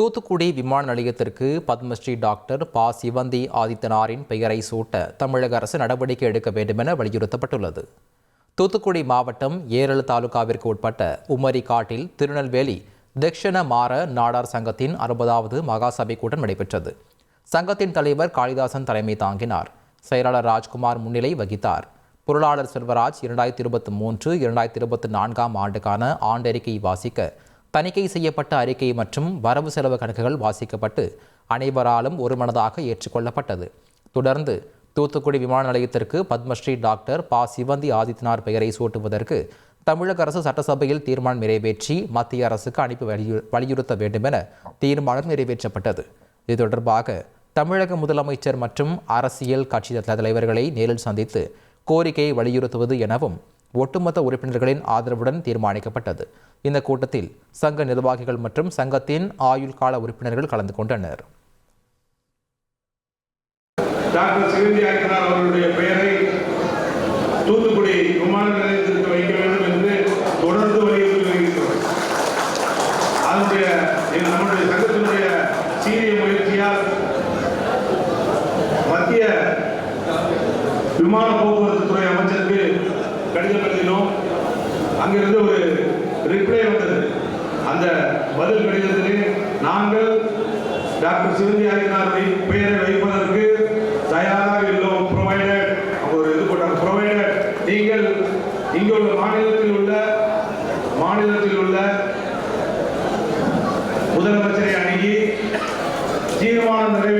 தூத்துக்குடி விமான நிலையத்திற்கு பத்மஸ்ரீ டாக்டர் ப. சிவந்தி ஆதித்தனாரின் பெயரை சூட்ட தமிழக அரசு நடவடிக்கை எடுக்க வேண்டுமென வலியுறுத்தப்பட்டுள்ளது. தூத்துக்குடி மாவட்டம் ஏரல் தாலுகாவிற்கு உட்பட்ட உமரி காட்டில் திருநெல்வேலி தக்ஷண மாற நாடார் சங்கத்தின் அறுபதாவது மகாசபை கூட்டம் நடைபெற்றது. சங்கத்தின் தலைவர் காளிதாசன் தலைமை தாங்கினார். செயலாளர் ராஜ்குமார் முன்னிலை வகித்தார். பொருளாளர் செல்வராஜ் இரண்டாயிரத்தி இருபத்தி மூன்று இரண்டாயிரத்தி இருபத்தி நான்காம் ஆண்டுக்கான ஆண்டறிக்கை வாசிக்க தணிக்கை செய்யப்பட்ட அறிக்கை மற்றும் வரவு செலவு கணக்குகள் வாசிக்கப்பட்டு அனைவராலும் ஒருமனதாக ஏற்றுக்கொள்ளப்பட்டது. தொடர்ந்து தூத்துக்குடி விமான நிலையத்திற்கு பத்மஸ்ரீ டாக்டர் ப. சிவந்தி ஆதித்யநாத் பெயரை சூட்டுவதற்கு தமிழக அரசு சட்டசபையில் தீர்மானம் நிறைவேற்றி மத்திய அரசுக்கு அனுப்பி வலியு- வலியுறுத்த வேண்டும் என தீர்மானம் நிறைவேற்றப்பட்டது. இது தொடர்பாக தமிழக முதலமைச்சர் மற்றும் அரசியல் கட்சி தலைவர்களை நேரில் சந்தித்து கோரிக்கையை வலியுறுத்துவது எனவும் ஒட்டுமொத்த உறுப்பினர்களின் ஆதரவுடன் தீர்மானிக்கப்பட்டது. இந்த கூட்டத்தில் சங்க நிர்வாகிகள் மற்றும் சங்கத்தின் ஆயுள் கால உறுப்பினர்கள் கலந்து கொண்டனர். டாக்டர் சிவந்தி ஆய்கனார் அவர்களுடைய பெயரை தூத்துக்குடி விமான நிலையத்திற்கு வைக்க வேண்டும் என்று தொடர்ந்து வலியுறுத்தி வருகின்றோம் அதனுடைய நம்முடைய சங்கத்தினுடைய சீரிய முயற்சியால் மத்திய விமான போக்குவரத்து துறை அமைச்சருக்கு கடிதம் எழுதினோம் அங்கிருந்து ஒரு ரிப்ளை வந்தது. அந்த பதில் கடிதத்திலே நாங்கள் டாக்டர் சிவந்தி ஆதினாருடைய பெயரை வைப்பதற்கு தயாராக உள்ளோம் ப்ரொவைடட் ஒரு இது போட்டாங்க. ப்ரொவைடட் நீங்கள் இங்கே உள்ள மாநிலத்தில் உள்ள மாநிலத்தில் உள்ள முதலமைச்சரை அணுகி தீர்மானம் நிறைவேற்ற